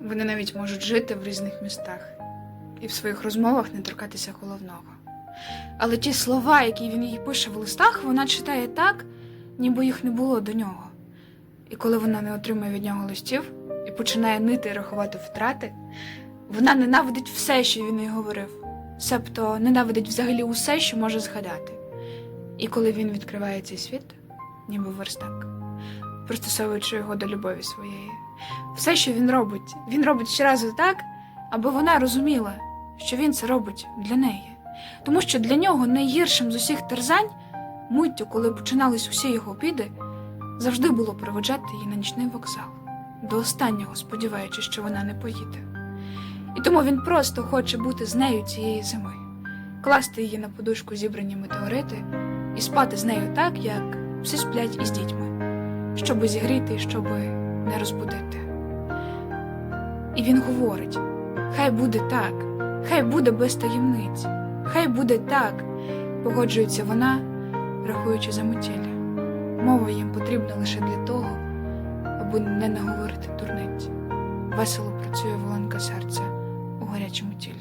Вони навіть можуть жити в різних містах і в своїх розмовах не торкатися головного. Але ті слова, які він їй пише в листах, вона читає так, ніби їх не було до нього. І коли вона не отримує від нього листів і починає нити і рахувати втрати, вона ненавидить все, що він їй говорив, себто ненавидить взагалі усе, що може згадати. І коли він відкриває цей світ, ніби верстак, пристосовуючи його до любові своєї, все, що він робить, він робить щоразу так, аби вона розуміла, що він це робить для неї. Тому що для нього найгіршим з усіх терзань, миттю, коли починались усі його біди, завжди було проведжати її на нічний вокзал, до останнього сподіваючись, що вона не поїде. І тому він просто хоче бути з нею цієї зими, класти її на подушку зібрані метеорити і спати з нею так, як всі сплять із дітьми, щоби зігріти і щоби не розбудити. І він говорить: хай буде так, хай буде без таємниць, хай буде так, погоджується вона, рахуючи за мотілля. Мова їм потрібна лише для того, аби не наговорити дурниць. Весело працює волонка серця у гарячому тілі.